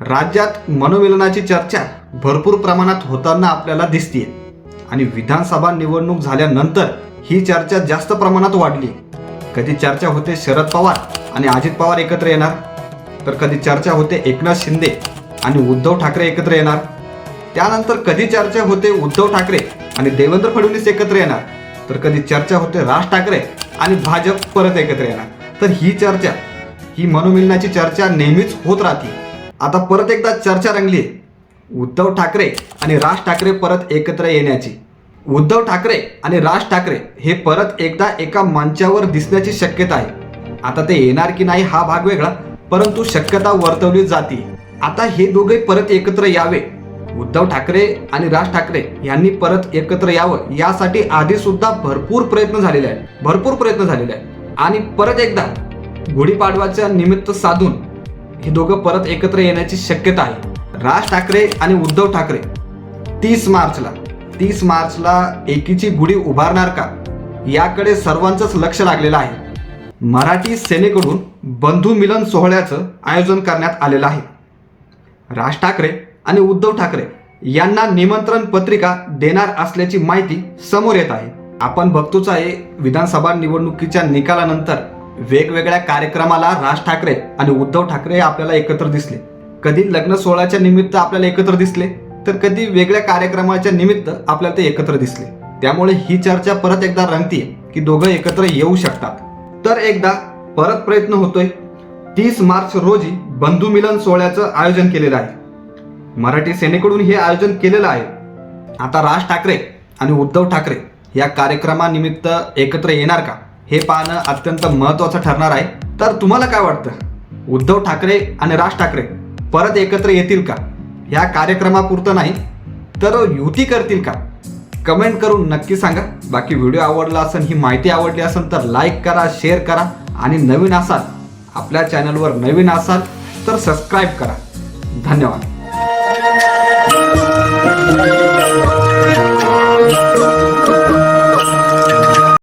राज्यात मनोमिलनाची चर्चा भरपूर प्रमाणात होताना आपल्याला दिसते आणि विधानसभा निवडणूक झाल्यानंतर ही चर्चा जास्त प्रमाणात वाढली कधी चर्चा होते शरद पवार आणि अजित पवार एकत्र येणार? तर कधी चर्चा होते एकनाथ शिंदे आणि उद्धव ठाकरे एकत्र येणार? त्यानंतर कधी चर्चा होते उद्धव ठाकरे आणि देवेंद्र फडणवीस एकत्र येणार? तर कधी चर्चा होते राज ठाकरे आणि भाजप परत एकत्र येणार? तर ही चर्चा ही मनोमिलनाची चर्चा नेहमीच होत राहते. आता परत एकदा चर्चा रंगली. उद्धव ठाकरे आणि राज ठाकरे परत एकत्र येण्याची. उद्धव ठाकरे आणि राज ठाकरे हे परत एकदा एका मंचावर दिसण्याची शक्यता आहे. आता ते येणार की नाही हा भाग वेगळा परंतु शक्यता वर्तवली जाते. आता हे दोघे परत एकत्र यावे. उद्धव ठाकरे आणि राज ठाकरे यांनी परत एकत्र यावं यासाठी आधी सुद्धा भरपूर प्रयत्न झालेले आहेत. भरपूर प्रयत्न झालेले आहेत. आणि परत एकदा गुढीपाडवाच्या निमित्त साधून हे दोघं परत एकत्र येण्याची शक्यता आहे. राज ठाकरे आणि उद्धव ठाकरे तीस मार्चला तीस मार्चला एकीची गुढी उभारणार का? याकडे सर्वांचंच लक्ष लागलेलं आहे. मराठी सेनेकडून बंधू मिलन सोहळ्याचं आयोजन करण्यात आलेलं आहे. राज ठाकरे आणि उद्धव ठाकरे यांना निमंत्रण पत्रिका देणार असल्याची माहिती समोर येत आहे. आपण बघतोच आहे विधानसभा निवडणुकीच्या निकालानंतर वेगवेगळ्या कार्यक्रमाला राज ठाकरे आणि उद्धव ठाकरे आपल्याला एकत्र दिसले. कधी लग्न सोहळ्याच्या निमित्त आपल्याला एकत्र दिसले तर कधी वेगळ्या कार्यक्रमाच्या निमित्त आपल्याला ते एकत्र दिसले. त्यामुळे ही चर्चा परत एकदा रंगतीये की दोघं एकत्र येऊ शकतात. तर एकदा परत प्रयत्न होतोय. तीस मार्च रोजी बंधू मिलन सोहळ्याचं आयोजन केलेलं आहे. मराठी सेनेकडून हे आयोजन केलेलं आहे. आता राज ठाकरे आणि उद्धव ठाकरे या कार्यक्रमानिमित्त एकत्र येणार का? हे पाहणं अत्यंत महत्त्वाचं ठरणार आहे. तर तुम्हाला काय वाटतं? उद्धव ठाकरे आणि राज ठाकरे परत एकत्र येतील का? या कार्यक्रमापुरतं नाही तर युती करतील का? कमेंट करून नक्की सांगा. बाकी व्हिडिओ आवडला असेल ही माहिती आवडली असेल तर लाईक करा शेअर करा आणि नवीन असाल आपल्या चॅनलवर नवीन असाल तर सबस्क्राईब करा. धन्यवाद.